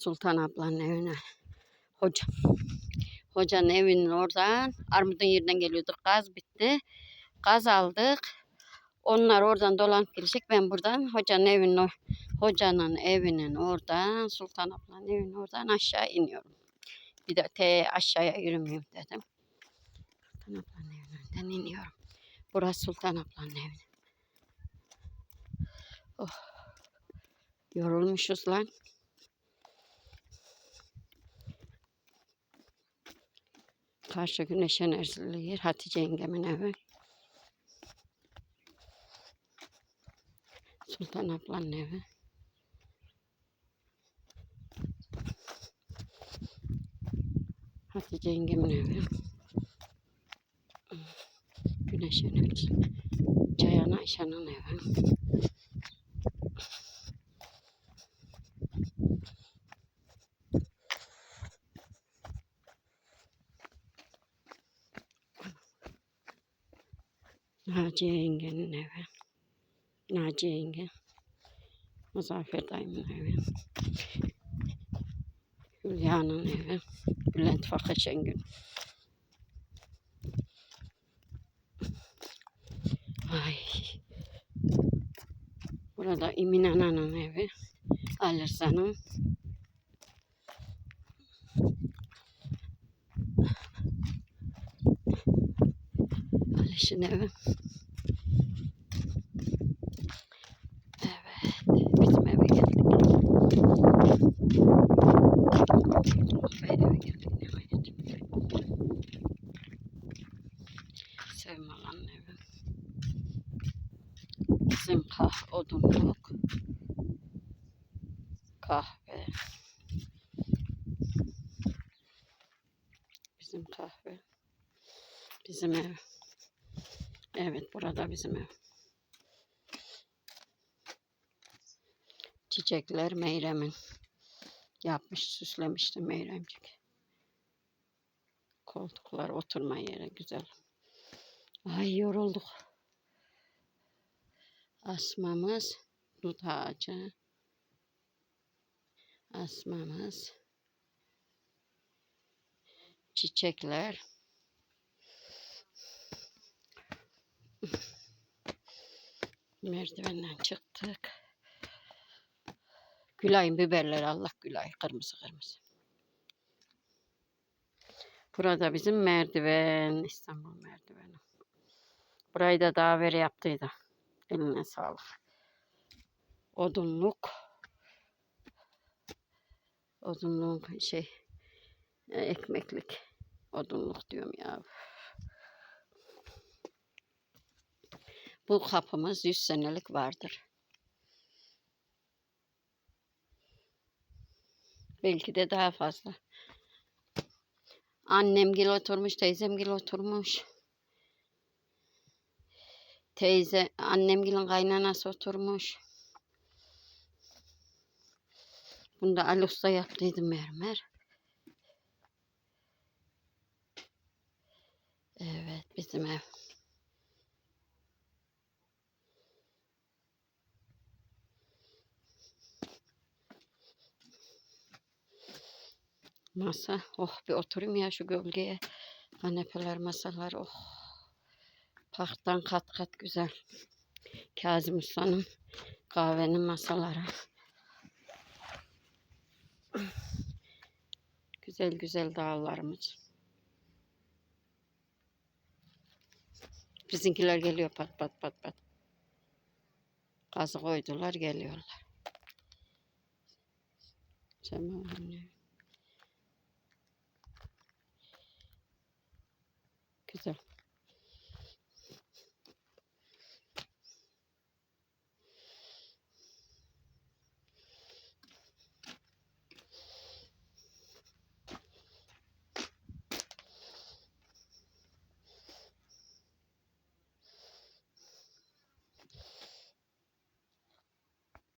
Sultan ablanın evine. Hoca. Hocanın evinin oradan armudun yerinden geliyorduk. Gaz bitti. Gaz aldık. Onlar oradan dolanıp gelecek. Ben buradan hocanın evinin hocanın evinin oradan Sultan ablanın evinin oradan aşağı iniyorum. Bir de te aşağıya yürümeyeyim dedim. Sultan ablanın evinden iniyorum. Burası Sultan ablanın evi. Oh. Yorulmuşuz lan. Karşı güneş enerjili yer. Hatice yengemin evi. Sultan ablanın evi. Hatice yengemin evi. Güneş enerji. Ceyhan Ayşe'nin evi. Naciye yengenin evi. Naciye yenge. Muzaffer dayımın evi. Hülya'nın evi. Bülent Fakir Şengül. Ay. Burada İmin Ana'nın evi. Ali Rıza'nın. Aliş'in evi. Evet. Bizim eve geldik. Ve eve geldik nihayet. Sevim Alan'ın evi. Bizim kah odunluk. Kahve. Bizim kahve. Bizim ev. Evet burada bizim ev. Çiçekler Meyrem'in. Yapmış süslemişti Meyremcik. Koltuklar oturma yeri güzel. Ay yorulduk. Asmamız dut ağacı. Asmamız. Çiçekler. Merdivenden çıktık. Gülay'ın biberleri Allah Gülay kırmızı kırmızı. Burada bizim merdiven İstanbul merdiveni. Burayı da daha veri yaptıydı. Eline sağlık. Odunluk. Odunluk şey e, ekmeklik. Odunluk diyorum ya. Bu kapımız 100 senelik vardır. Belki de daha fazla. Annem gil oturmuş, teyzem gil oturmuş. Teyze, annem gilin kaynanası oturmuş. Bunda Ali Usta yaptıydı mermer. Evet, bizim ev. Masa. Oh bir oturayım ya şu gölgeye. Kanepeler, masalar. Oh. Parktan kat kat güzel. Kazım Usta'nın kahvenin masaları. Güzel güzel dağlarımız. Bizimkiler geliyor pat pat pat pat. Gazı koydular geliyorlar. Sema